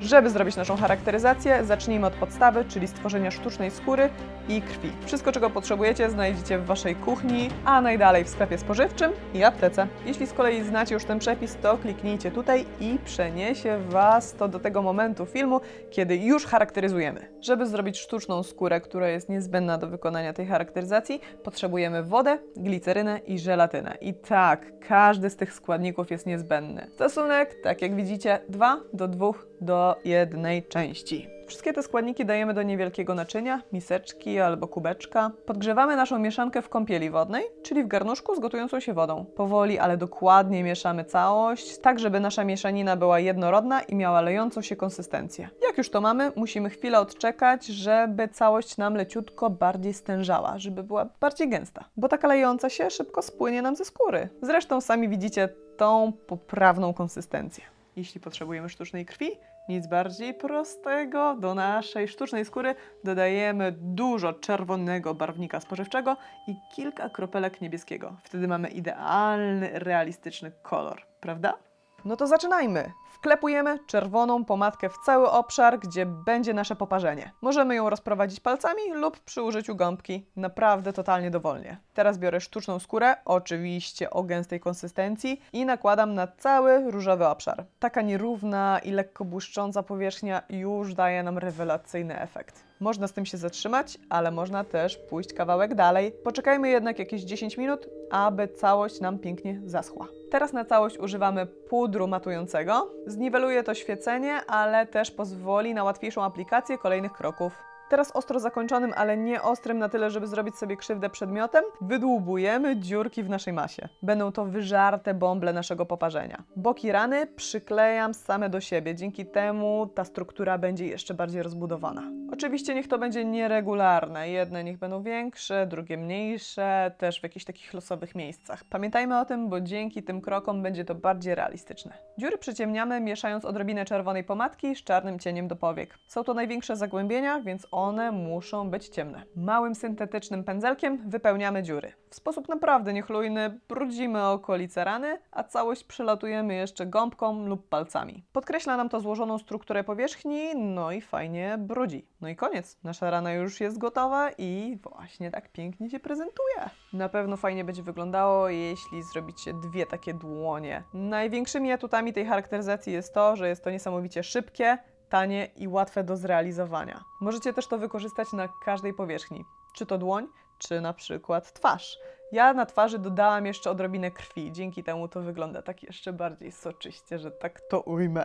Żeby zrobić naszą charakteryzację, zacznijmy od podstawy, czyli stworzenia sztucznej skóry i krwi. Wszystko, czego potrzebujecie, znajdziecie w Waszej kuchni, a najdalej w sklepie spożywczym i aptece. Jeśli z kolei znacie już ten przepis, to kliknijcie tutaj i przeniesie Was to do tego momentu filmu, kiedy już charakteryzujemy. Żeby zrobić sztuczną skórę, która jest niezbędna do wykonania tej charakteryzacji, potrzebujemy wodę, glicerynę i żelatynę. I tak, każdy z tych składników jest niezbędny. Stosunek, tak jak widzicie, 2 do 2 do jednej części. Wszystkie te składniki dajemy do niewielkiego naczynia, miseczki albo kubeczka. Podgrzewamy naszą mieszankę w kąpieli wodnej, czyli w garnuszku z gotującą się wodą. Powoli, ale dokładnie mieszamy całość, tak żeby nasza mieszanina była jednorodna i miała lejącą się konsystencję. Jak już to mamy, musimy chwilę odczekać, żeby całość nam leciutko bardziej stężała, żeby była bardziej gęsta, bo taka lejąca się szybko spłynie nam ze skóry. Zresztą sami widzicie tą poprawną konsystencję. Jeśli potrzebujemy sztucznej krwi, nic bardziej prostego. Do naszej sztucznej skóry dodajemy dużo czerwonego barwnika spożywczego i kilka kropelek niebieskiego. Wtedy mamy idealny, realistyczny kolor, prawda? No to zaczynajmy. Wklepujemy czerwoną pomadkę w cały obszar, gdzie będzie nasze poparzenie. Możemy ją rozprowadzić palcami lub przy użyciu gąbki. Naprawdę totalnie dowolnie. Teraz biorę sztuczną skórę, oczywiście o gęstej konsystencji i nakładam na cały różowy obszar. Taka nierówna i lekko błyszcząca powierzchnia już daje nam rewelacyjny efekt. Można z tym się zatrzymać, ale można też pójść kawałek dalej. Poczekajmy jednak jakieś 10 minut, aby całość nam pięknie zaschła. Teraz na całość używamy pudru matującego. Zniweluje to świecenie, ale też pozwoli na łatwiejszą aplikację kolejnych kroków. Teraz ostro zakończonym, ale nie ostrym na tyle, żeby zrobić sobie krzywdę przedmiotem, wydłubujemy dziurki w naszej masie. Będą to wyżarte bąble naszego poparzenia. Boki rany przyklejam same do siebie, dzięki temu ta struktura będzie jeszcze bardziej rozbudowana. Oczywiście niech to będzie nieregularne, jedne niech będą większe, drugie mniejsze, też w jakichś takich losowych miejscach. Pamiętajmy o tym, bo dzięki tym krokom będzie to bardziej realistyczne. Dziury przyciemniamy, mieszając odrobinę czerwonej pomadki z czarnym cieniem do powiek. Są to największe zagłębienia, więc one muszą być ciemne. Małym syntetycznym pędzelkiem wypełniamy dziury. W sposób naprawdę niechlujny brudzimy okolice rany, a całość przelatujemy jeszcze gąbką lub palcami. Podkreśla nam to złożoną strukturę powierzchni, no i fajnie brudzi. No i koniec. Nasza rana już jest gotowa i właśnie tak pięknie się prezentuje. Na pewno fajnie będzie wyglądało, jeśli zrobicie dwie takie dłonie. Największymi atutami tej charakteryzacji jest to, że jest to niesamowicie szybkie, tanie i łatwe do zrealizowania. Możecie też to wykorzystać na każdej powierzchni, czy to dłoń, czy na przykład twarz. Ja na twarzy dodałam jeszcze odrobinę krwi, dzięki temu to wygląda tak jeszcze bardziej soczyście, że tak to ujmę.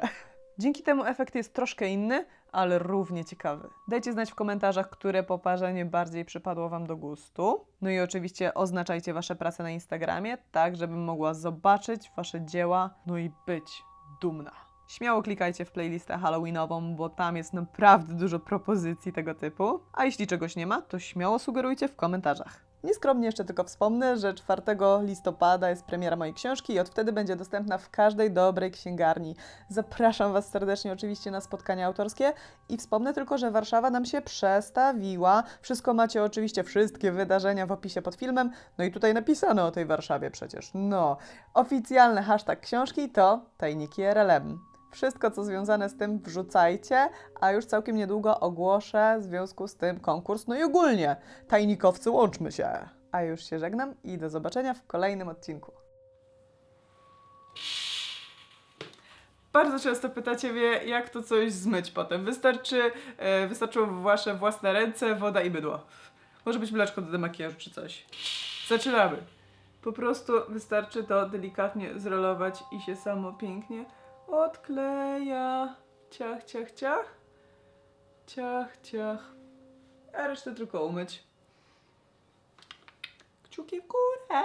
Dzięki temu efekt jest troszkę inny, ale równie ciekawy. Dajcie znać w komentarzach, które poparzenie bardziej przypadło Wam do gustu. No i oczywiście oznaczajcie Wasze prace na Instagramie, tak żebym mogła zobaczyć Wasze dzieła, no i być dumna. Śmiało klikajcie w playlistę Halloweenową, bo tam jest naprawdę dużo propozycji tego typu. A jeśli czegoś nie ma, to śmiało sugerujcie w komentarzach. Nieskromnie jeszcze tylko wspomnę, że 4 listopada jest premiera mojej książki i od wtedy będzie dostępna w każdej dobrej księgarni. Zapraszam Was serdecznie oczywiście na spotkania autorskie i wspomnę tylko, że Warszawa nam się przestawiła. Wszystko macie oczywiście, wszystkie wydarzenia w opisie pod filmem. No i tutaj napisano o tej Warszawie przecież. No, oficjalny hashtag książki to tajniki RLM. Wszystko, co związane z tym, wrzucajcie, a już całkiem niedługo ogłoszę w związku z tym konkurs. No i ogólnie, tajnikowcy, łączmy się. A już się żegnam i do zobaczenia w kolejnym odcinku. Bardzo często pytacie mnie, jak to coś zmyć potem. Wystarczy, e, wystarczą wasze własne ręce, woda i mydło. Może być mleczko do demakijażu czy coś. Zaczynamy. Po prostu wystarczy to delikatnie zrolować i się samo pięknie odkleja. Ciach, ciach, ciach. Ciach, ciach. Tylko umyć. Kciuki w górę.